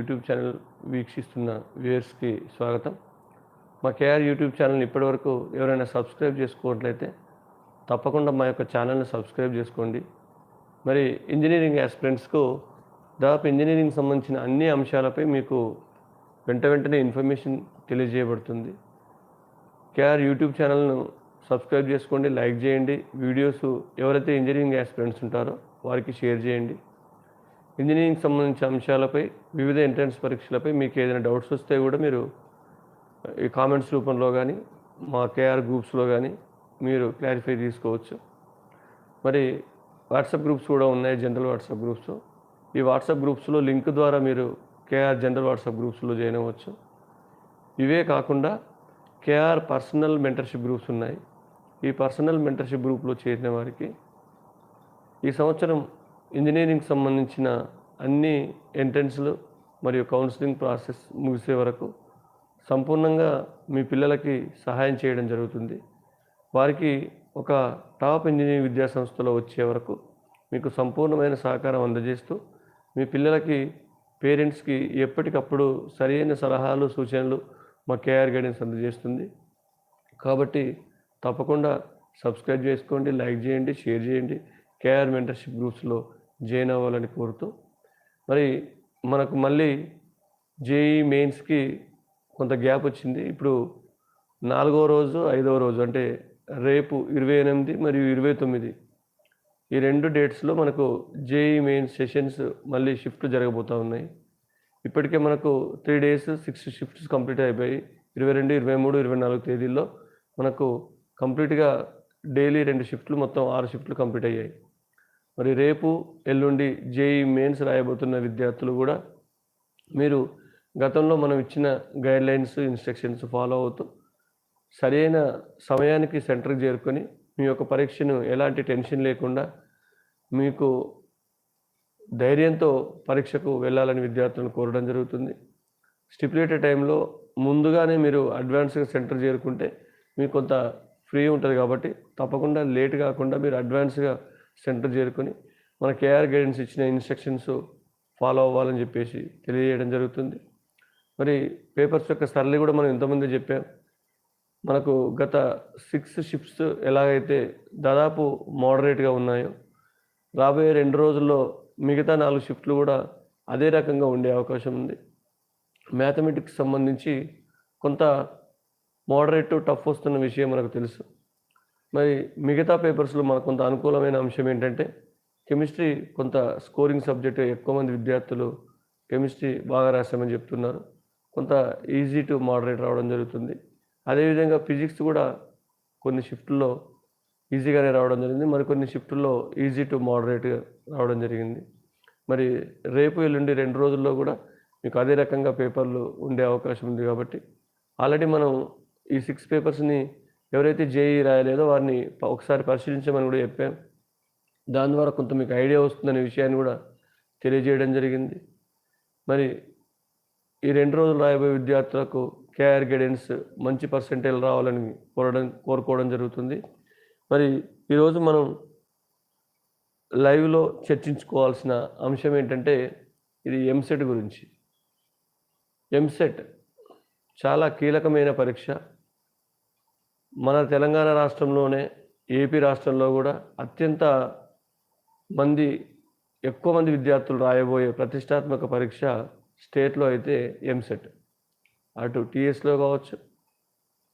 YouTube channel వీక్షిస్తున్న వ్యూయర్స్కి స్వాగతం. మా కేఆర్ యూట్యూబ్ ఛానల్ని ఇప్పటివరకు ఎవరైనా సబ్స్క్రైబ్ చేసుకోవట్లయితే తప్పకుండా మా యొక్క ఛానల్ని సబ్స్క్రైబ్ చేసుకోండి. మరి ఇంజనీరింగ్ యాస్పిరెంట్స్కు దాదాపు ఇంజనీరింగ్ సంబంధించిన అన్ని అంశాలపై మీకు వెంట వెంటనే ఇన్ఫర్మేషన్ తెలియజేయబడుతుంది. కేఆర్ యూట్యూబ్ ఛానల్ను సబ్స్క్రైబ్ చేసుకోండి లైక్ చేయండి. వీడియోస్ ఎవరైతే ఇంజనీరింగ్ యాస్పిరెంట్స్ ఉంటారో వారికి షేర్ చేయండి. ఇంజనీరింగ్ సంబంధించిన అంశాలపై వివిధ ఎంట్రన్స్ పరీక్షలపై మీకు ఏదైనా డౌట్స్ వస్తే కూడా మీరు ఈ కామెంట్స్ రూపంలో కానీ మా కేఆర్ గ్రూప్స్లో కానీ మీరు క్లారిఫై తీసుకోవచ్చు. మరి వాట్సాప్ గ్రూప్స్ కూడా ఉన్నాయి జనరల్ వాట్సాప్ గ్రూప్స్. ఈ వాట్సాప్ గ్రూప్స్లో లింక్ ద్వారా మీరు కేఆర్ జనరల్ వాట్సాప్ గ్రూప్స్లో జాయిన్ అవ్వచ్చు. ఇవే కాకుండా కేఆర్ పర్సనల్ మెంటర్షిప్ గ్రూప్స్ ఉన్నాయి. ఈ పర్సనల్ మెంటర్షిప్ గ్రూప్లో చేరిన వారికి ఈ సంవత్సరం ఇంజనీరింగ్ సంబంధించిన అన్ని ఎంట్రన్స్లు మరియు కౌన్సిలింగ్ ప్రాసెస్ ముగిసే వరకు సంపూర్ణంగా మీ పిల్లలకి సహాయం చేయడం జరుగుతుంది. వారికి ఒక టాప్ ఇంజనీరింగ్ విద్యా సంస్థలో వచ్చే వరకు మీకు సంపూర్ణమైన సహకారం అందజేస్తూ మీ పిల్లలకి పేరెంట్స్కి ఎప్పటికప్పుడు సరైన సలహాలు సూచనలు మా కేఆర్ గైడెన్స్ అందజేస్తుంది. కాబట్టి తప్పకుండా సబ్స్క్రైబ్ చేసుకోండి లైక్ చేయండి షేర్ చేయండి. కేఆర్ మెంటర్షిప్ గ్రూప్స్లో జాయిన్ అవ్వాలని కోరుతూ మరి మనకు మళ్ళీ జేఈ మెయిన్స్కి కొంత గ్యాప్ వచ్చింది. ఇప్పుడు నాలుగో రోజు ఐదవ రోజు అంటే రేపు ఇరవై ఎనిమిది మరియు ఇరవై తొమ్మిది ఈ రెండు డేట్స్లో మనకు జేఈ మెయిన్ సెషన్స్ మళ్ళీ షిఫ్ట్ జరగబోతూ ఉన్నాయి. ఇప్పటికే మనకు three days six shifts complete అయిపోయి ఇరవై రెండు ఇరవై మూడు ఇరవై నాలుగు తేదీల్లో మనకు కంప్లీట్గా డైలీ రెండు షిఫ్ట్లు మొత్తం ఆరు షిఫ్ట్లు కంప్లీట్ అయ్యాయి. మరి రేపు ఎల్లుండి జేఈ మెయిన్స్ రాయబోతున్న విద్యార్థులు కూడా మీరు గతంలో మనం ఇచ్చిన గైడ్లైన్స్ ఇన్స్ట్రక్షన్స్ ఫాలో అవుతూ సరైన సమయానికి సెంటర్కి చేరుకొని మీ యొక్క పరీక్షను ఎలాంటి టెన్షన్ లేకుండా మీకు ధైర్యంతో పరీక్షకు వెళ్ళాలని విద్యార్థులను కోరడం జరుగుతుంది. స్టిపులేటెడ్ టైంలో ముందుగానే మీరు అడ్వాన్స్గా సెంటర్ చేరుకుంటే మీకు కొంత ఫ్రీ ఉంటుంది కాబట్టి తప్పకుండా లేట్ కాకుండా మీరు అడ్వాన్స్గా సెంటర్ చేరుకొని మన కేఆర్ గైడెన్స్ ఇచ్చిన ఇన్స్ట్రక్షన్స్ ఫాలో అవ్వాలని చెప్పేసి తెలియజేయడం జరుగుతుంది. మరి పేపర్స్ యొక్క సరళి కూడా మనం ఇంతమంది చెప్పాం. మనకు గత సిక్స్ షిఫ్ట్స్ ఎలాగైతే దాదాపు మోడరేట్గా ఉన్నాయో రాబోయే రెండు రోజుల్లో మిగతా నాలుగు షిఫ్ట్లు కూడా అదే రకంగా ఉండే అవకాశం ఉంది. మ్యాథమెటిక్స్ సంబంధించి కొంత మోడరేట్ టఫ్ వస్తున్న విషయం మనకు తెలుసు. మరి మిగతా పేపర్స్లో మనకు కొంత అనుకూలమైన అంశం ఏంటంటే కెమిస్ట్రీ కొంత స్కోరింగ్ సబ్జెక్ట్ ఎక్కువ మంది విద్యార్థులు కెమిస్ట్రీ బాగా రాశామని చెప్తున్నారు. కొంత ఈజీ టు మోడరేట్ రావడం జరుగుతుంది. అదేవిధంగా ఫిజిక్స్ కూడా కొన్ని షిఫ్ట్లో ఈజీగానే రావడం జరిగింది. మరికొన్ని షిఫ్ట్లో ఈజీ టు మోడరేట్గా రావడం జరిగింది. మరి రేపు ఎల్లుండి రెండు రోజుల్లో కూడా మీకు అదే రకంగా పేపర్లు ఉండే అవకాశం ఉంది కాబట్టి ఆల్రెడీ మనం ఈ సిక్స్ పేపర్స్ని ఎవరైతే జేఈ రాయలేదో వారిని ఒకసారి పరిశీలించమని కూడా చెప్పాం దాని ద్వారా కొంత మీకు ఐడియా వస్తుందనే విషయాన్ని కూడా తెలియజేయడం జరిగింది. మరి ఈ రెండు రోజులు రాయబోయే విద్యార్థులకు కేఆర్ గైడెన్స్ మంచి పర్సెంటేజ్ రావాలని కోరడం కోరుకోవడం జరుగుతుంది. మరి ఈరోజు మనం లైవ్లో చర్చించుకోవాల్సిన అంశం ఏంటంటే ఇది ఎంసెట్ గురించి. ఎంసెట్ చాలా కీలకమైన పరీక్ష. మన తెలంగాణ రాష్ట్రంలోనే ఏపీ రాష్ట్రంలో కూడా అత్యంత మంది ఎక్కువ మంది విద్యార్థులు రాయబోయే ప్రతిష్టాత్మక పరీక్ష స్టేట్లో అయితే ఎంసెట్. అటు టీఎస్లో కావచ్చు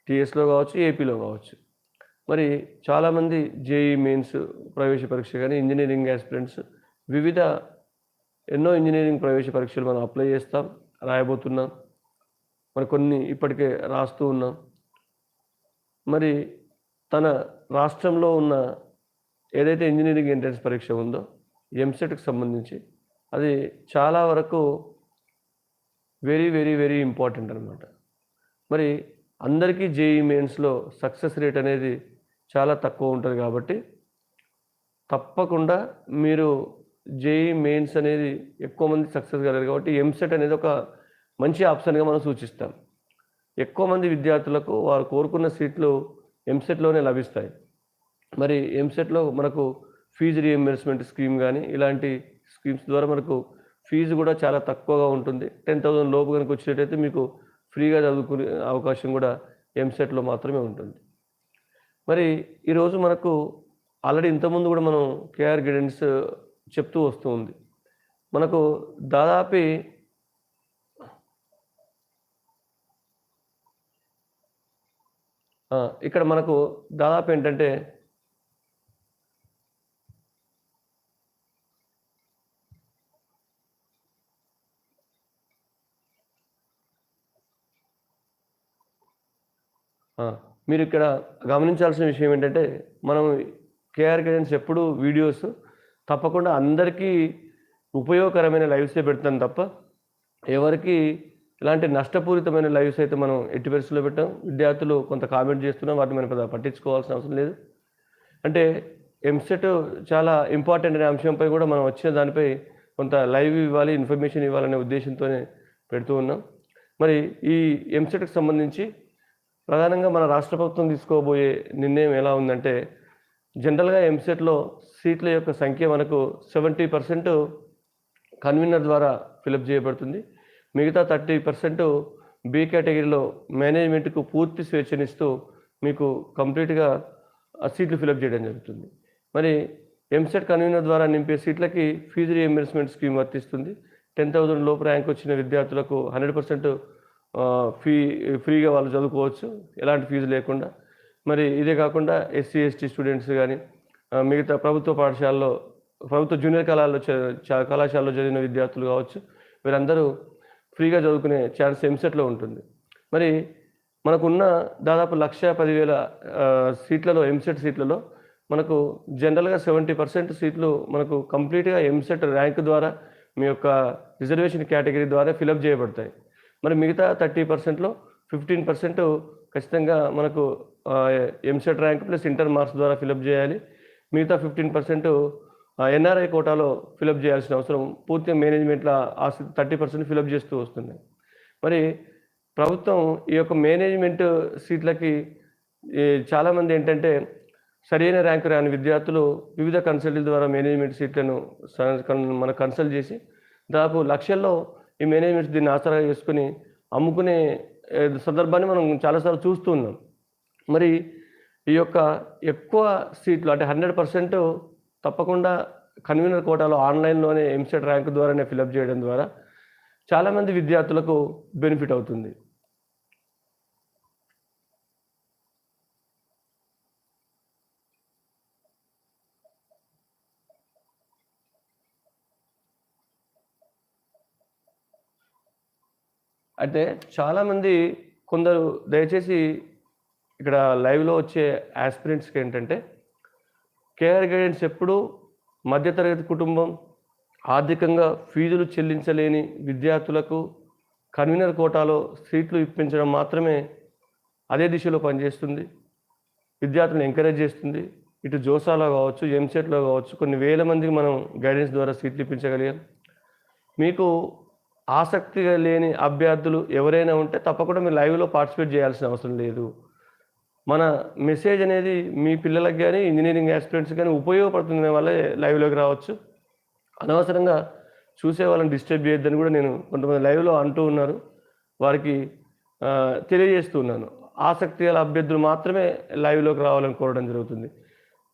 టీఎస్లో కావచ్చు ఏపీలో కావచ్చు. మరి చాలామంది జేఈ మెయిన్స్ ప్రవేశ పరీక్ష కానీ ఇంజనీరింగ్ యాస్పిరెంట్స్ వివిధ ఎన్నో ఇంజనీరింగ్ ప్రవేశ పరీక్షలు మనం అప్లై చేస్తాం రాయబోతున్నాం. మరి కొన్ని ఇప్పటికే రాస్తూ ఉన్నాం. మరి తన రాష్ట్రంలో ఉన్న ఏదైతే ఇంజనీరింగ్ ఎంట్రన్స్ పరీక్ష ఉందో ఎంసెట్కి సంబంధించి అది చాలా వరకు వెరీ వెరీ వెరీ ఇంపార్టెంట్ అనమాట మరి అందరికీ జేఈ మెయిన్స్లో సక్సెస్ రేట్ అనేది చాలా తక్కువ ఉంటుంది కాబట్టి తప్పకుండా మీరు జేఈ మెయిన్స్ అనేది ఎక్కువ మంది సక్సెస్ కలగారు కాబట్టి ఎంసెట్ అనేది ఒక మంచి ఆప్షన్గా మనం సూచిస్తాం. ఎక్కువ మంది విద్యార్థులకు వారు కోరుకున్న సీట్లు ఎంసెట్లోనే లభిస్తాయి. మరి ఎంసెట్లో మనకు ఫీజు రీఎంబర్స్మెంట్ స్కీమ్ కానీ ఇలాంటి స్కీమ్స్ ద్వారా మనకు ఫీజు కూడా చాలా తక్కువగా ఉంటుంది. టెన్ థౌసండ్ లోపు కనుక వచ్చేటైతే మీకు ఫ్రీగా చదువుకునే అవకాశం కూడా ఎంసెట్లో మాత్రమే ఉంటుంది. మరి ఈరోజు మనకు ఆల్రెడీ ఇంతకుముందు కూడా మనం కేఆర్ గైడెన్స్ చెప్తూ వస్తూ ఉంది. మనకు దాదాపు ఇక్కడ మనకు దాదాపు ఏంటంటే మీరు ఇక్కడ గమనించాల్సిన విషయం ఏంటంటే మనం కేఆర్ గైడెన్స్ ఎప్పుడు వీడియోస్ తప్పకుండా అందరికీ ఉపయోగకరమైన లైవ్సే పెడతాం తప్ప ఎవరికి ఇలాంటి నష్టపూరితమైన లైవ్స్ అయితే మనం ఎట్టి పరిస్థితుల్లో పెట్టాం. విద్యార్థులు కొంత కామెంట్ చేస్తున్నాం వాటిని మనం పెద్దగా పట్టించుకోవాల్సిన అవసరం లేదు. అంటే ఎంసెట్ చాలా ఇంపార్టెంట్ అనే అంశంపై కూడా మనం వచ్చిన దానిపై కొంత లైవ్ ఇవ్వాలి ఇన్ఫర్మేషన్ ఇవ్వాలనే ఉద్దేశంతోనే పెడుతూ ఉన్నాం. మరి ఈ ఎంసెట్కి సంబంధించి ప్రధానంగా మన రాష్ట్ర ప్రభుత్వం తీసుకోబోయే నిర్ణయం ఎలా ఉందంటే జనరల్గా ఎంసెట్లో సీట్ల యొక్క సంఖ్య మనకు సెవెంటీ పర్సెంట్ కన్వీనర్ ద్వారా ఫిలప్ చేయబడుతుంది. మిగతా థర్టీ పర్సెంట్ బి కేటగిరీలో మేనేజ్మెంట్కు పూర్తి స్వేచ్ఛనిస్తూ మీకు కంప్లీట్గా సీట్లు ఫిలప్ చేయడం జరుగుతుంది. మరి ఎంసెట్ కన్వీనర్ ద్వారా నింపే సీట్లకి ఫీజు రీఎంబర్స్మెంట్ స్కీమ్ వర్తిస్తుంది. టెన్ థౌజండ్ లోపు ర్యాంక్ వచ్చిన విద్యార్థులకు హండ్రెడ్ పర్సెంట్ ఫీ ఫ్రీగా వాళ్ళు చదువుకోవచ్చు. ఎలాంటి ఫీజు లేకుండా. మరి ఇదే కాకుండా ఎస్సీ ఎస్టీ స్టూడెంట్స్ కానీ మిగతా ప్రభుత్వ పాఠశాలలో ప్రభుత్వ జూనియర్ కళాల్లో కళాశాలలో చదివిన విద్యార్థులు కావచ్చు. వీరందరూ ఫ్రీగా చదువుకునే ఛాన్స్ ఎంసెట్లో ఉంటుంది. మరి మనకున్న దాదాపు లక్ష పదివేల సీట్లలో ఎంసెట్ సీట్లలో మనకు జనరల్గా సెవెంటీ పర్సెంట్ సీట్లు మనకు కంప్లీట్గా ఎంసెట్ ర్యాంక్ ద్వారా మీ యొక్క రిజర్వేషన్ కేటగిరీ ద్వారా ఫిలప్ చేయబడతాయి. మరి మిగతా థర్టీ పర్సెంట్లో ఫిఫ్టీన్ పర్సెంట్ ఖచ్చితంగా మనకు EAMCET rank plus inter marks ద్వారా ఫిలప్ చేయాలి. మిగతా ఫిఫ్టీన్ పర్సెంట్ ఎన్ఆర్ఐ కోటాలో ఫిలప్ చేయాల్సిన అవసరం పూర్తిగా మేనేజ్మెంట్లో ఆ థర్టీ పర్సెంట్ ఫిలప్ చేస్తూ వస్తున్నాయి మరి ప్రభుత్వం ఈ యొక్క మేనేజ్మెంట్ సీట్లకి చాలామంది ఏంటంటే సరైన ర్యాంకు రాని విద్యార్థులు వివిధ కన్సల్ట్ల ద్వారా మేనేజ్మెంట్ సీట్లను మనం మన కన్సల్ట్ చేసి దాదాపు లక్షల్లో ఈ మేనేజ్మెంట్ దీన్ని ఆసరా చేసుకుని అమ్ముకునే సందర్భాన్ని మనం చాలాసార్లు చూస్తూ ఉన్నాం. మరి ఈ యొక్క ఎక్కువ సీట్లు అంటే హండ్రెడ్ పర్సెంట్ తప్పకుండా కన్వీనర్ కోటాలో ఆన్లైన్లోనే ఎంసెట్ ర్యాంక్ ద్వారానే ఫిలప్ చేయడం ద్వారా చాలామంది విద్యార్థులకు బెనిఫిట్ అవుతుంది. అయితే చాలామంది కొందరు దయచేసి ఇక్కడ లైవ్లో వచ్చే ఆస్పిరెంట్స్కి ఏంటంటే కేఆర్ గైడెన్స్ ఎప్పుడూ మధ్యతరగతి కుటుంబం ఆర్థికంగా ఫీజులు చెల్లించలేని విద్యార్థులకు కన్వీనర్ కోటాలో సీట్లు ఇప్పించడం మాత్రమే అదే దిశలో పనిచేస్తుంది. విద్యార్థులను ఎంకరేజ్ చేస్తుంది. ఇటు జోసాలో కావచ్చు ఎంసెట్లో కావచ్చు కొన్ని వేల మందికి మనం గైడెన్స్ ద్వారా సీట్లు ఇప్పించగలిగాం. మీకు ఆసక్తిగా లేని అభ్యర్థులు ఎవరైనా ఉంటే తప్పకుండా మీరు లైవ్లో పార్టిసిపేట్ చేయాల్సిన అవసరం లేదు. మన మెసేజ్ అనేది మీ పిల్లలకు కానీ ఇంజనీరింగ్ ఆస్పిరెంట్స్ కానీ ఉపయోగపడుతుంది వల్లే లైవ్లోకి రావచ్చు. అనవసరంగా చూసే వాళ్ళని డిస్టర్బ్ చేయొద్దని కూడా నేను కొంతమంది లైవ్లో అంటూ ఉన్నారు. వారికి తెలియజేస్తూ ఉన్నాను. ఆసక్తి గల అభ్యర్థులు మాత్రమే లైవ్లోకి రావాలని కోరడం జరుగుతుంది.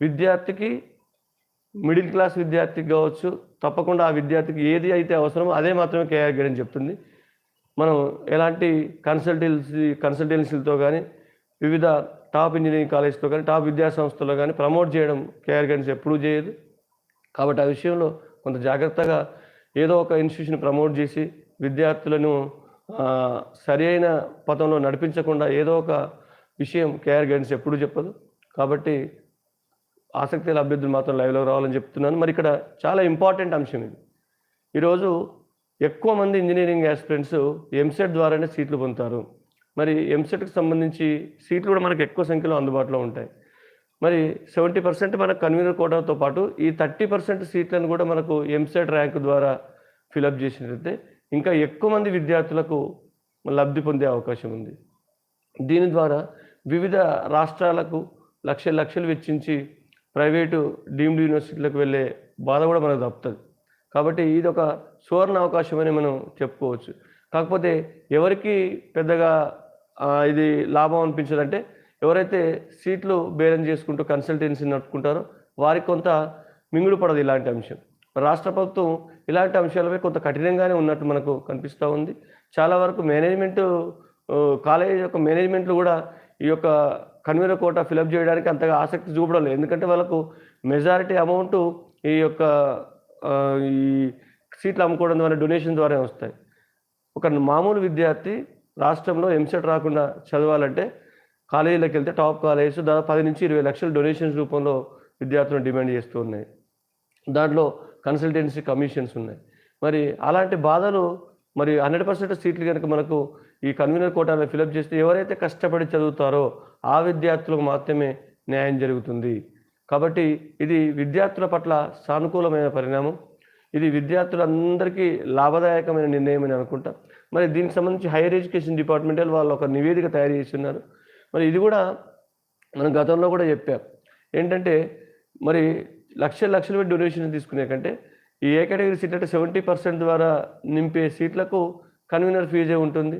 విద్యార్థికి మిడిల్ క్లాస్ విద్యార్థికి కావచ్చు తప్పకుండా ఆ విద్యార్థికి ఏది అయితే అవసరమో అదే మాత్రమే కేఆర్ గైడెన్స్ చెప్తుంది. మనం ఎలాంటి కన్సల్టెన్సీ కన్సల్టెన్సీలతో కానీ వివిధ టాప్ ఇంజనీరింగ్ కాలేజ్లో కానీ టాప్ విద్యాసంస్థలో కానీ ప్రమోట్ చేయడం కేఆర్ గైడెన్స్ ఎప్పుడూ చేయదు. కాబట్టి ఆ విషయంలో కొంత జాగ్రత్తగా ఏదో ఒక ఇన్స్టిట్యూషన్ ప్రమోట్ చేసి విద్యార్థులను సరి అయిన పథంలో నడిపించకుండా ఏదో ఒక విషయం కేఆర్ గైడెన్స్ ఎప్పుడు చెప్పదు. కాబట్టి ఆసక్తి గల అభ్యర్థులు మాత్రం లైవ్లో రావాలని చెప్తున్నాను. మరి ఇక్కడ చాలా ఇంపార్టెంట్ అంశం ఇది. ఈరోజు ఎక్కువ మంది ఇంజనీరింగ్ యాస్పిరెంట్స్ ఎంసెట్ ద్వారానే సీట్లు పొందుతారు. మరి ఎంసెట్కి సంబంధించి సీట్లు కూడా మనకు ఎక్కువ సంఖ్యలో అందుబాటులో ఉంటాయి. మరి సెవెంటీ పర్సెంట్ మనకు కన్వీనర్ కోటాతో పాటు ఈ థర్టీ పర్సెంట్ సీట్లను కూడా మనకు ఎంసెట్ ర్యాంక్ ద్వారా ఫిలప్ చేసినట్లయితే ఇంకా ఎక్కువ మంది విద్యార్థులకు లబ్ధి పొందే అవకాశం ఉంది. దీని ద్వారా వివిధ రాష్ట్రాలకు లక్ష లక్షలు వెచ్చించి ప్రైవేటు డీమ్డ్ యూనివర్సిటీలకు వెళ్ళే బాధ కూడా మనకు తప్పుతుంది. కాబట్టి ఇది ఒక సువర్ణ అవకాశం అని మనం చెప్పుకోవచ్చు. కాకపోతే ఎవరికి పెద్దగా ఇది లాభం అనిపించదంటే ఎవరైతే సీట్లు బేరం చేసుకుంటూ కన్సల్టెన్సీ నడుపుకుంటారో వారికి కొంత మింగుడు పడదు ఇలాంటి అంశం. రాష్ట్ర ప్రభుత్వం ఇలాంటి అంశాలపై కొంత కఠినంగానే ఉన్నట్టు మనకు కనిపిస్తూ ఉంది. చాలా వరకు మేనేజ్మెంట్ కాలేజ్ యొక్క మేనేజ్మెంట్లు కూడా ఈ యొక్క కన్వీనర్ కోట ఫిలప్ చేయడానికి అంతగా ఆసక్తి చూపడం లేదు. ఎందుకంటే వాళ్ళకు మెజారిటీ అమౌంట్ ఈ యొక్క ఈ సీట్లు అమ్ముకోవడం ద్వారా డొనేషన్ ద్వారా వస్తాయి. ఒక మామూలు విద్యార్థి రాష్ట్రంలో ఎంసెట్ రాకుండా చదవాలంటే కాలేజీలకు వెళ్తే టాప్ కాలేజెస్ దాదాపు పది నుంచి ఇరవై లక్షల డొనేషన్స్ రూపంలో విద్యార్థులను డిమాండ్ చేస్తూ ఉన్నాయి. దాంట్లో కన్సల్టెన్సీ కమిషన్స్ ఉన్నాయి. మరి అలాంటి బాధలు మరి హండ్రెడ్ పర్సెంట్ సీట్లు కనుక మనకు ఈ కన్వీనర్ కోటాలో ఫిలప్ చేస్తే ఎవరైతే కష్టపడి చదువుతారో ఆ విద్యార్థులకు మాత్రమే న్యాయం జరుగుతుంది. కాబట్టి ఇది విద్యార్థుల పట్ల సానుకూలమైన పరిణామం. ఇది విద్యార్థులందరికీ లాభదాయకమైన నిర్ణయం అని అనుకుంటా. మరి దీనికి సంబంధించి హైయర్ ఎడ్యుకేషన్ డిపార్ట్మెంట్ వాళ్ళు ఒక నివేదిక తయారు చేస్తున్నారు. మరి ఇది కూడా మనం గతంలో కూడా చెప్పాం. ఏంటంటే మరి లక్షల లక్షల పెట్టి డొనేషన్ తీసుకునే కంటే ఈ ఏ కేటగిరీ సీట్ అంటే సెవెంటీ పర్సెంట్ ద్వారా నింపే సీట్లకు కన్వీనర్ ఫీజే ఉంటుంది.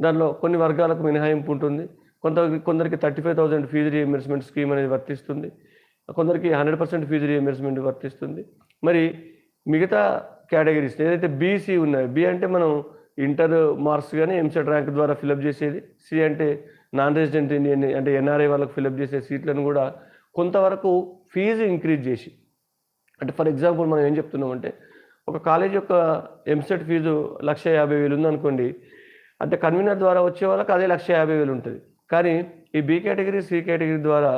దానిలో కొన్ని వర్గాలకు మినహాయింపు ఉంటుంది. కొంత కొందరికి thirty five thousand fee reimbursement scheme అనేది వర్తిస్తుంది. కొందరికి హండ్రెడ్ పర్సెంట్ ఫీజు రియంబర్స్మెంట్ వర్తిస్తుంది. మరి మిగతా కేటగిరీస్ ఏదైతే బీసీ ఉన్నాయో బి అంటే మనం ఇంటర్ మార్క్స్ కానీ ఎంసెట్ ర్యాంక్ ద్వారా ఫిలప్ చేసేది. సి అంటే నాన్ రెసిడెంట్ ఇండియన్ అంటే ఎన్ఆర్ఐ వాళ్ళకు ఫిలప్ చేసే సీట్లను కూడా కొంతవరకు ఫీజు ఇంక్రీజ్ చేసి. అంటే ఫర్ ఎగ్జాంపుల్ మనం ఏం చెప్తున్నామంటే ఒక కాలేజ్ యొక్క ఎంసెట్ ఫీజు లక్ష యాభై వేలు ఉందనుకోండి అంటే కన్వీనర్ ద్వారా వచ్చే వాళ్ళకి అదే లక్ష యాభై వేలు ఉంటుంది. కానీ ఈ బి కేటగిరీ సి కేటగిరీ ద్వారా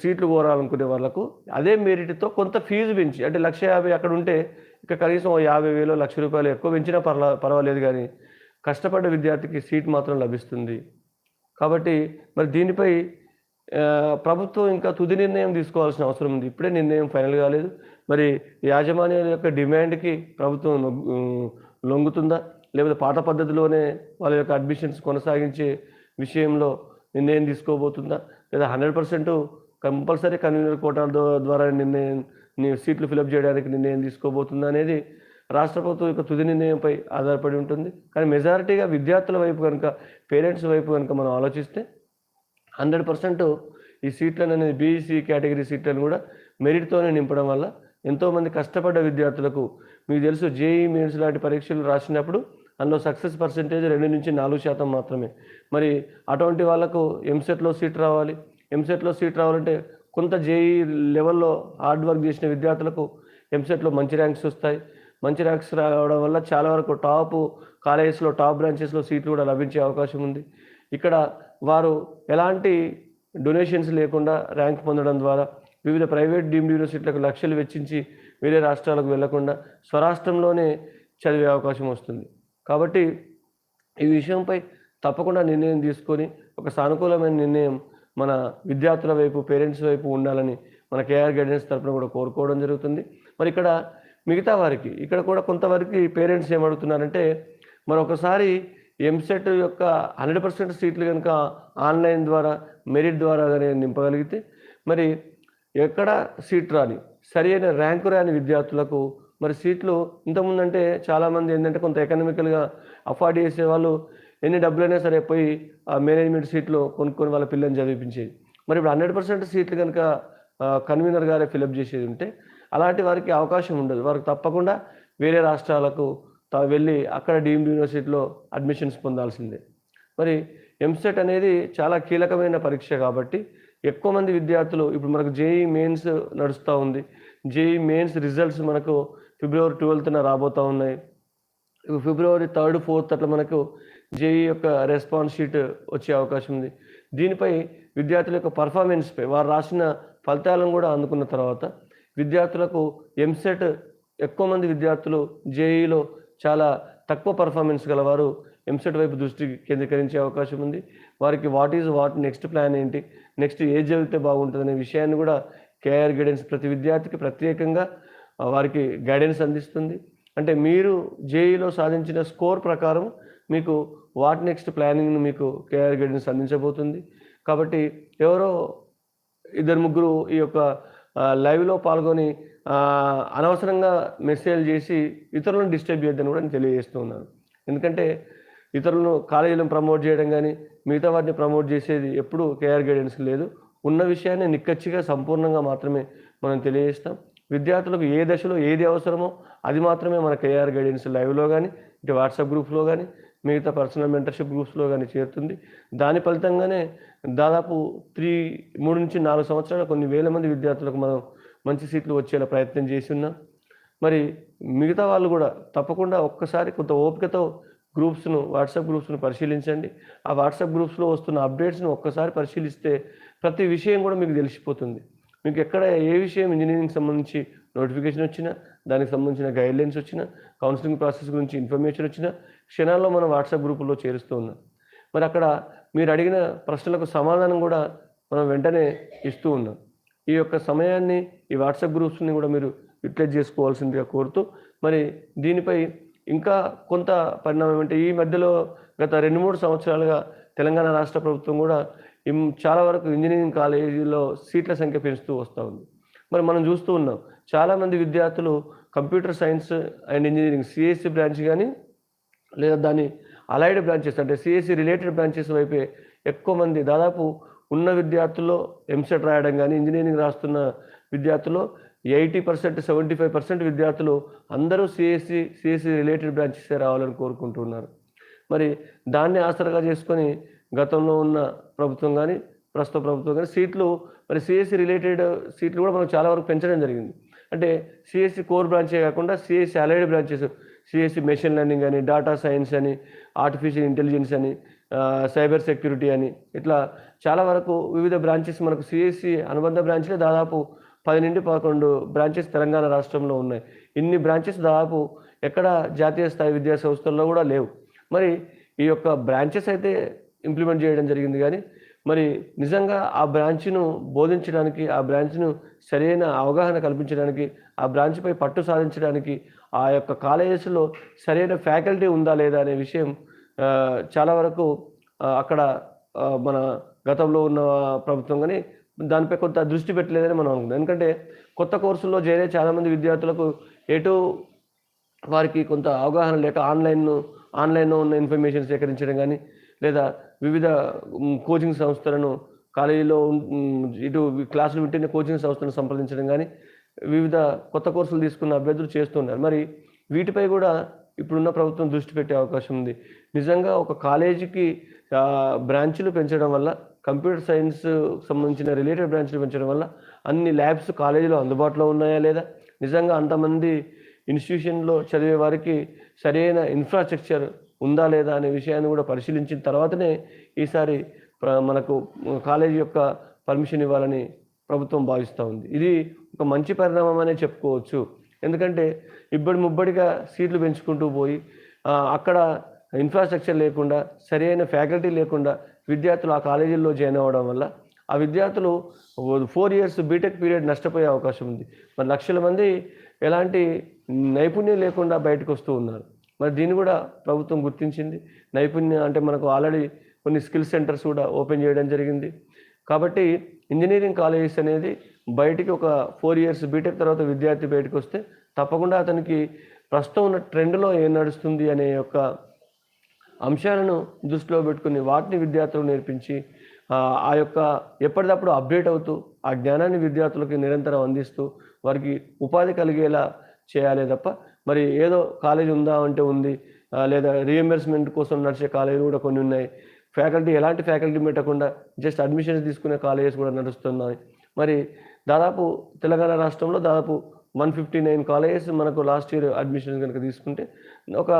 సీట్లు కోరాలనుకునే వాళ్ళకు అదే మెరిట్తో కొంత ఫీజు పెంచి అంటే లక్ష యాభై అక్కడ ఉంటే ఇక కనీసం యాభై వేలు లక్ష రూపాయలు ఎక్కువ పెంచినా పర్లా పర్వాలేదు కానీ కష్టపడ్డ విద్యార్థికి సీట్ మాత్రం లభిస్తుంది. కాబట్టి మరి దీనిపై ప్రభుత్వం ఇంకా తుది నిర్ణయం తీసుకోవాల్సిన అవసరం ఉంది. ఇప్పుడే నిర్ణయం ఫైనల్ కాలేదు. మరి యాజమాన్యాల యొక్క డిమాండ్కి ప్రభుత్వం లొంగుతుందా? లేకపోతే పాత పద్ధతిలోనే వాళ్ళ యొక్క అడ్మిషన్స్ కొనసాగించే విషయంలో నిర్ణయం తీసుకోబోతుందా? లేదా హండ్రెడ్ పర్సెంట్ కంపల్సరీ కన్వీనర్ కోటాల ద్వారా నిర్ణయం నేను సీట్లు ఫిలప్ చేయడానికి నిర్ణయం తీసుకోబోతుందా అనేది రాష్ట్ర ప్రభుత్వం యొక్క తుది నిర్ణయంపై ఆధారపడి ఉంటుంది. కానీ మెజారిటీగా విద్యార్థుల వైపు కనుక పేరెంట్స్ వైపు కనుక మనం ఆలోచిస్తే హండ్రెడ్ పర్సెంట్ ఈ సీట్లను అనేది బీఈసీ కేటగిరీ సీట్లను కూడా మెరిట్తోనే నింపడం వల్ల ఎంతోమంది కష్టపడ్డ విద్యార్థులకు మీకు తెలుసు జేఈ మెయిన్స్ లాంటి పరీక్షలు రాసినప్పుడు అందులో సక్సెస్ పర్సెంటేజ్ రెండు నుంచి నాలుగు శాతం మాత్రమే. మరి అటువంటి వాళ్ళకు ఎంసెట్లో సీట్ రావాలి. ఎంసెట్లో సీట్ రావాలంటే కొంత జేఈ లెవెల్లో హార్డ్ వర్క్ చేసిన విద్యార్థులకు ఎంసెట్లో మంచి ర్యాంక్స్ వస్తాయి. మంచి ర్యాంక్స్ రావడం వల్ల చాలా వరకు టాప్ కాలేజెస్లో టాప్ బ్రాంచెస్లో సీట్లు కూడా లభించే అవకాశం ఉంది. ఇక్కడ వారు ఎలాంటి డొనేషన్స్ లేకుండా ర్యాంక్ పొందడం ద్వారా వివిధ ప్రైవేట్ డీమ్డ్ యూనివర్సిటీలకు లక్షలు వెచ్చించి వేరే రాష్ట్రాలకు వెళ్ళకుండా స్వరాష్ట్రంలోనే చదివే అవకాశం వస్తుంది. కాబట్టి ఈ విషయంపై తప్పకుండా నిర్ణయం తీసుకొని ఒక సానుకూలమైన నిర్ణయం మన విద్యార్థుల వైపు పేరెంట్స్ వైపు ఉండాలని మన కేఆర్ గైడెన్స్ తరఫున కూడా కోరుకోవడం జరుగుతుంది. మరి ఇక్కడ మిగతా వారికి ఇక్కడ కూడా కొంతవరకు పేరెంట్స్ ఏమడుగుతున్నారంటే మరి ఒకసారి ఎంసెట్ యొక్క హండ్రెడ్ పర్సెంట్ సీట్లు కనుక ఆన్లైన్ ద్వారా మెరిట్ ద్వారా కానీ నింపగలిగితే మరి ఎక్కడ సీట్ రాని సరి అయిన ర్యాంకు రాని విద్యార్థులకు మరి సీట్లు ఇంతకుముందంటే చాలామంది ఏంటంటే కొంత ఎకనామికల్గా అఫోర్డ్ చేసే వాళ్ళు ఎన్ని డబ్బులైనా సరే పోయి ఆ మేనేజ్మెంట్ సీట్లు కొనుక్కొని వాళ్ళ పిల్లల్ని చదివించేది మరి ఇప్పుడు హండ్రెడ్ పర్సెంట్ సీట్లు కనుక కన్వీనర్ గారే ఫిలప్ చేసేది ఉంటే అలాంటి వారికి అవకాశం ఉండదు. వారికి తప్పకుండా వేరే రాష్ట్రాలకు తా- వెళ్ళి అక్కడ డీమ్డ్ యూనివర్సిటీలో అడ్మిషన్స్ పొందాల్సిందే. మరి ఎంసెట్ అనేది చాలా కీలకమైన పరీక్ష కాబట్టి ఎక్కువ మంది విద్యార్థులు ఇప్పుడు మనకు జేఈ మెయిన్స్ నడుస్తూ ఉంది. జేఈ మెయిన్స్ రిజల్ట్స్ మనకు ఫిబ్రవరి ట్వెల్త్న రాబోతూ ఉన్నాయి. ఫిబ్రవరి థర్డ్ ఫోర్త్ అట్లా మనకు జేఈ యొక్క రెస్పాన్స్ షీట్ వచ్చే అవకాశం ఉంది. దీనిపై విద్యార్థుల యొక్క పర్ఫార్మెన్స్పై వారు రాసిన ఫలితాలను కూడా అందుకున్న తర్వాత విద్యార్థులకు ఎంసెట్ ఎక్కువ మంది విద్యార్థులు జేఈలో చాలా తక్కువ పర్ఫార్మెన్స్ గలవారు ఎంసెట్ వైపు దృష్టి కేంద్రీకరించే అవకాశం ఉంది. వారికి what is what next plan ఏంటి నెక్స్ట్ ఏ చదివితే బాగుంటుంది అనే విషయాన్ని కూడా కేఆర్ గైడెన్స్ ప్రతి విద్యార్థికి ప్రత్యేకంగా వారికి గైడెన్స్ అందిస్తుంది. అంటే మీరు జేఈలో సాధించిన స్కోర్ ప్రకారం మీకు వాట్ నెక్స్ట్ ప్లానింగ్ను మీకు కేఆర్ గైడెన్స్ అందించబోతుంది. కాబట్టి ఎవరో ఇద్దరు ముగ్గురు ఈ యొక్క లైవ్లో పాల్గొని అనవసరంగా మెసేజ్ చేసి ఇతరులను డిస్టర్బ్ చేయొద్దని కూడా నేను తెలియజేస్తున్నాను ఎందుకంటే ఇతరులను కాలేజీలను ప్రమోట్ చేయడం కానీ మిగతా వాటిని ప్రమోట్ చేసేది ఎప్పుడు కేఆర్ గైడెన్స్ లేదు. ఉన్న విషయాన్ని నిక్కచ్చిగా సంపూర్ణంగా మాత్రమే మనం తెలియజేస్తాం. విద్యార్థులకు ఏ దశలో ఏది అవసరమో అది మాత్రమే మన కేఆర్ గైడెన్స్ లైవ్లో కానీ ఇటు వాట్సాప్ గ్రూప్లో కానీ మిగతా పర్సనల్ మెంటర్షిప్ గ్రూప్స్లో కానీ చేరుతుంది. దాని ఫలితంగానే దాదాపు త్రీ మూడు నుంచి నాలుగు సంవత్సరాలు కొన్ని వేల మంది విద్యార్థులకు మనం మంచి సీట్లు వచ్చేలా ప్రయత్నం చేసి ఉన్నాం మరి మిగతా వాళ్ళు కూడా తప్పకుండా ఒక్కసారి కొంత ఓపికతో గ్రూప్స్ను వాట్సాప్ గ్రూప్స్ను పరిశీలించండి. ఆ వాట్సాప్ గ్రూప్స్లో వస్తున్న అప్డేట్స్ను ఒక్కసారి పరిశీలిస్తే ప్రతి విషయం కూడా మీకు తెలిసిపోతుంది. మీకు ఎక్కడ ఏ విషయం ఇంజనీరింగ్ సంబంధించి నోటిఫికేషన్ వచ్చినా దానికి సంబంధించిన గైడ్లైన్స్ వచ్చిన కౌన్సిలింగ్ ప్రాసెస్ గురించి ఇన్ఫర్మేషన్ వచ్చిన క్షణాల్లో మనం వాట్సాప్ గ్రూపుల్లో చేరుస్తూ ఉన్నాం. మరి అక్కడ మీరు అడిగిన ప్రశ్నలకు సమాధానం కూడా మనం వెంటనే ఇస్తూ ఉన్నాం. ఈ యొక్క సమయాన్ని ఈ వాట్సాప్ గ్రూప్స్ని కూడా మీరు యూటిలైజ్ చేసుకోవాల్సిందిగా కోరుతూ మరి దీనిపై ఇంకా కొంత పరిణామం అంటే ఈ మధ్యలో గత రెండు మూడు సంవత్సరాలుగా తెలంగాణ రాష్ట్ర ప్రభుత్వం కూడా చాలా వరకు ఇంజనీరింగ్ కాలేజీలో సీట్ల సంఖ్య పెంచుతూ వస్తూ ఉంది. మరి మనం చూస్తూ ఉన్నాం. చాలామంది విద్యార్థులు computer science and engineering CSE branch కానీ లేదా దాని అలైడ్ బ్రాంచెస్ అంటే సిఎస్సి రిలేటెడ్ బ్రాంచెస్ వైపే ఎక్కువ మంది దాదాపు ఉన్న విద్యార్థుల్లో ఎంసెట్ రాయడం కానీ ఇంజనీరింగ్ రాస్తున్న విద్యార్థుల్లో eighty percent seventy five percent విద్యార్థులు అందరూ సిఎస్సి సిఎస్సి రిలేటెడ్ బ్రాంచెసే రావాలని కోరుకుంటున్నారు. మరి దాన్ని ఆసరగా చేసుకొని గతంలో ఉన్న ప్రభుత్వం కానీ ప్రస్తుత ప్రభుత్వం కానీ సీట్లు మరి సిఎస్సి రిలేటెడ్ సీట్లు కూడా మనం చాలా వరకు పెంచడం జరిగింది. అంటే సిఎస్సి కోర్ బ్రాంచే కాకుండా CSE allied branches CSE machine learning అని డాటా సైన్స్ అని ఆర్టిఫిషియల్ ఇంటెలిజెన్స్ అని సైబర్ సెక్యూరిటీ అని ఇట్లా చాలా వరకు వివిధ బ్రాంచెస్ మనకు సిఎస్సి అనుబంధ బ్రాంచ్లే దాదాపు పది నుండి పదకొండు బ్రాంచెస్ తెలంగాణ రాష్ట్రంలో ఉన్నాయి. ఇన్ని బ్రాంచెస్ దాదాపు ఎక్కడ జాతీయ స్థాయి విద్యా సంస్థల్లో కూడా లేవు. మరి ఈ యొక్క బ్రాంచెస్ అయితే ఇంప్లిమెంట్ చేయడం జరిగింది కానీ మరి నిజంగా ఆ బ్రాంచ్ను బోధించడానికి ఆ బ్రాంచ్ను సరైన అవగాహన కల్పించడానికి ఆ బ్రాంచ్పై పట్టు సాధించడానికి ఆ యొక్క కాలేజెస్లో సరైన ఫ్యాకల్టీ ఉందా లేదా అనే విషయం చాలా వరకు అక్కడ మన గతంలో ఉన్న ప్రభుత్వం కానీ దానిపై కొంత దృష్టి పెట్టలేదని మనం అనుకుంటాం ఎందుకంటే కొత్త కోర్సుల్లో చేరే చాలామంది విద్యార్థులకు ఎటు వారికి కొంత అవగాహన లేక ఆన్లైన్ ఆన్లైన్లో ఉన్న ఇన్ఫర్మేషన్ సేకరించడం కానీ లేదా వివిధ కోచింగ్ సంస్థలను కాలేజీలో ఇటు క్లాసులు వింటేనే కోచింగ్ సంస్థలను సంప్రదించడం కానీ వివిధ కొత్త కోర్సులు తీసుకున్న అభ్యర్థులు చేస్తున్నారు. మరి వీటిపై కూడా ఇప్పుడున్న ప్రభుత్వం దృష్టి పెట్టే అవకాశం ఉంది. నిజంగా ఒక కాలేజీకి బ్రాంచ్లు పెంచడం వల్ల కంప్యూటర్ సైన్స్ సంబంధించిన రిలేటెడ్ బ్రాంచ్లు పెంచడం వల్ల అన్ని ల్యాబ్స్ కాలేజీలో అందుబాటులో ఉన్నాయా లేదా? నిజంగా అంతమంది ఇన్స్టిట్యూషన్లో చదివే వారికి సరైన ఇన్ఫ్రాస్ట్రక్చర్ ఉందా లేదా అనే విషయాన్ని కూడా పరిశీలించిన తర్వాతనే ఈసారి మనకు కాలేజీ యొక్క పర్మిషన్ ఇవ్వాలని ప్రభుత్వం భావిస్తూ ఉంది. ఇది ఒక మంచి పరిణామం అనే చెప్పుకోవచ్చు. ఎందుకంటే ఇబ్బడి ముబ్బడిగా సీట్లు పెంచుకుంటూ పోయి అక్కడ ఇన్ఫ్రాస్ట్రక్చర్ లేకుండా సరైన ఫ్యాకల్టీ లేకుండా విద్యార్థులు ఆ కాలేజీల్లో జాయిన్ అవ్వడం వల్ల ఆ విద్యార్థులు ఫోర్ ఇయర్స్ బీటెక్ పీరియడ్ నష్టపోయే అవకాశం ఉంది. మరి లక్షల మంది ఎలాంటి నైపుణ్యం లేకుండా బయటకు వస్తూ ఉన్నారు. మరి దీన్ని కూడా ప్రభుత్వం గుర్తించింది. నైపుణ్యం అంటే మనకు ఆల్రెడీ కొన్ని స్కిల్ సెంటర్స్ కూడా ఓపెన్ చేయడం జరిగింది. కాబట్టి ఇంజనీరింగ్ కాలేజెస్ అనేది బయటికి ఒక ఫోర్ ఇయర్స్ బీటెక్ తర్వాత విద్యార్థి బయటకు వస్తే తప్పకుండా అతనికి ప్రస్తుతం ఉన్న ట్రెండ్లో ఏం నడుస్తుంది అనే యొక్క అంశాలను దృష్టిలో పెట్టుకుని వాటిని విద్యార్థులకు నేర్పించి ఆ, యొక్క ఎప్పటికప్పుడు అప్డేట్ అవుతూ ఆ జ్ఞానాన్ని విద్యార్థులకు నిరంతరం అందిస్తూ వారికి ఉపాధి కలిగేలా చేయాలి తప్ప మరి ఏదో కాలేజ్ ఉందా అంటే ఉంది. లేదా రీఎంబర్స్మెంట్ కోసం నడిచే కాలేజీలు కూడా కొన్ని ఉన్నాయి. ఫ్యాకల్టీ ఎలాంటి ఫ్యాకల్టీ పెట్టకుండా జస్ట్ అడ్మిషన్స్ తీసుకునే కాలేజెస్ కూడా నడుస్తున్నాయి. మరి దాదాపు తెలంగాణ రాష్ట్రంలో దాదాపు వన్ ఫిఫ్టీ నైన్ కాలేజెస్ మనకు లాస్ట్ ఇయర్ అడ్మిషన్ కనుక తీసుకుంటే ఒక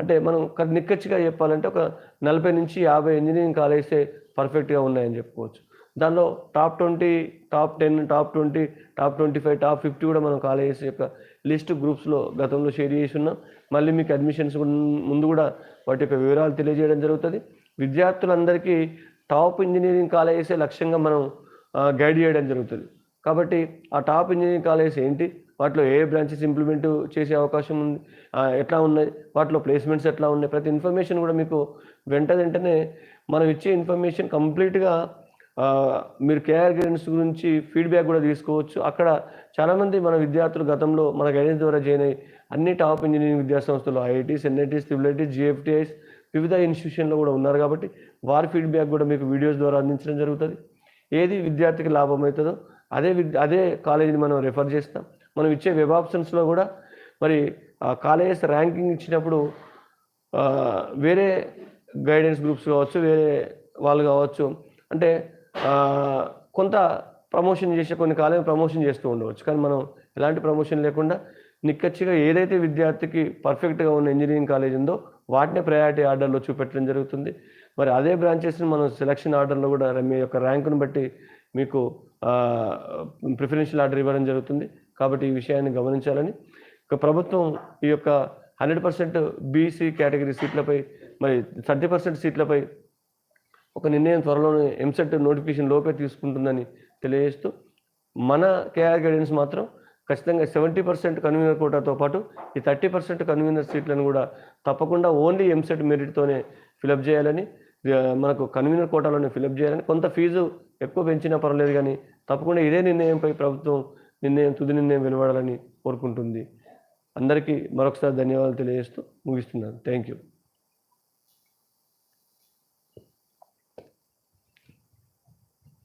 అంటే మనం నిక్కచ్చిగా చెప్పాలంటే ఒక నలభై నుంచి యాభై ఇంజనీరింగ్ కాలేజెసే పర్ఫెక్ట్గా ఉన్నాయని చెప్పుకోవచ్చు. దానిలో top twenty top ten top twenty top twenty five top fifty కూడా మనం కాలేజెస్ యొక్క లిస్ట్ గ్రూప్స్లో గతంలో షేర్ చేసి ఉన్నాం మళ్ళీ మీకు అడ్మిషన్స్ ముందు కూడా వాటి యొక్క వివరాలు తెలియజేయడం జరుగుతుంది. విద్యార్థులందరికీ టాప్ ఇంజనీరింగ్ కాలేజెస్ లక్ష్యంగా మనం గైడ్ చేయడం జరుగుతుంది. కాబట్టి ఆ టాప్ ఇంజనీరింగ్ కాలేజెస్ ఏంటి? వాటిలో ఏ బ్రాంచెస్ ఇంప్లిమెంట్ చేసే అవకాశం ఉంది? ఎట్లా ఉన్నాయి? వాటిలో ప్లేస్మెంట్స్ ఎట్లా ఉన్నాయి? ప్రతి ఇన్ఫర్మేషన్ కూడా మీకు వెంట వెంటనే మనం ఇచ్చే ఇన్ఫర్మేషన్ కంప్లీట్గా మీరు కేఆర్ గైడెన్స్ గురించి ఫీడ్బ్యాక్ కూడా తీసుకోవచ్చు. అక్కడ చాలామంది మన విద్యార్థులు గతంలో మన గైడెన్స్ ద్వారా జాయిన్ అయ్యి అన్ని టాప్ ఇంజనీరింగ్ విద్యా సంస్థలు ఐఐటీస్ ఎన్ఐటీస్ ట్రిబుల్ఐటీస్ జిఎఫ్టీఐస్ వివిధ ఇన్స్టిట్యూషన్లో కూడా ఉన్నారు కాబట్టి వారి ఫీడ్బ్యాక్ కూడా మీకు వీడియోస్ ద్వారా అందించడం జరుగుతుంది. ఏది విద్యార్థికి లాభం అవుతుందో అదే విద్య అదే కాలేజీని మనం రెఫర్ చేస్తాం. మనం ఇచ్చే వెబ్ ఆప్షన్స్లో కూడా మరి కాలేజెస్ ర్యాంకింగ్ ఇచ్చినప్పుడు వేరే గైడెన్స్ గ్రూప్స్ కావచ్చు వేరే వాళ్ళు కావచ్చు అంటే కొంత ప్రమోషన్ చేసే కొన్ని కాలేజ్ ప్రమోషన్ చేస్తూ ఉండవచ్చు. కానీ మనం ఎలాంటి ప్రమోషన్ లేకుండా నిక్కచ్చిగా ఏదైతే విద్యార్థికి పర్ఫెక్ట్గా ఉన్న ఇంజనీరింగ్ కాలేజ్ ఉందో వాటినే ప్రయారిటీ ఆర్డర్లో చూపెట్టడం జరుగుతుంది. మరి అదే బ్రాంచెస్ని మనం సెలక్షన్ ఆర్డర్లో కూడా మీ యొక్క ర్యాంకును బట్టి మీకు ప్రిఫరెన్షియల్ ఆర్డర్ ఇవ్వడం జరుగుతుంది. కాబట్టి ఈ విషయాన్ని గమనించాలని. ప్రభుత్వం ఈ యొక్క హండ్రెడ్ పర్సెంట్ బీసీ కేటగిరీ సీట్లపై మరి థర్టీ పర్సెంట్ సీట్లపై ఒక నిర్ణయం త్వరలోనే ఎంసెట్ నోటిఫికేషన్ లోపే తీసుకుంటుందని తెలియజేస్తూ మన కేఆర్ గైడెన్స్ మాత్రం ఖచ్చితంగా సెవెంటీ పర్సెంట్ కన్వీనర్ కోటాతో పాటు ఈ థర్టీ పర్సెంట్ కన్వీనర్ సీట్లను కూడా తప్పకుండా ఓన్లీ ఎంసెట్ మెరిట్తోనే ఫిలప్ చేయాలని మనకు కన్వీనర్ కోటాలోనే ఫిలప్ చేయాలని కొంత ఫీజు ఎక్కువ పెంచినా పర్వాలేదు కానీ తప్పకుండా ఇదే నిర్ణయంపై ప్రభుత్వం నిర్ణయం తుది నిర్ణయం వెలువడాలని కోరుకుంటుంది. అందరికీ మరొకసారి ధన్యవాదాలు తెలియజేస్తూ ముగిస్తున్నాను. Thank you.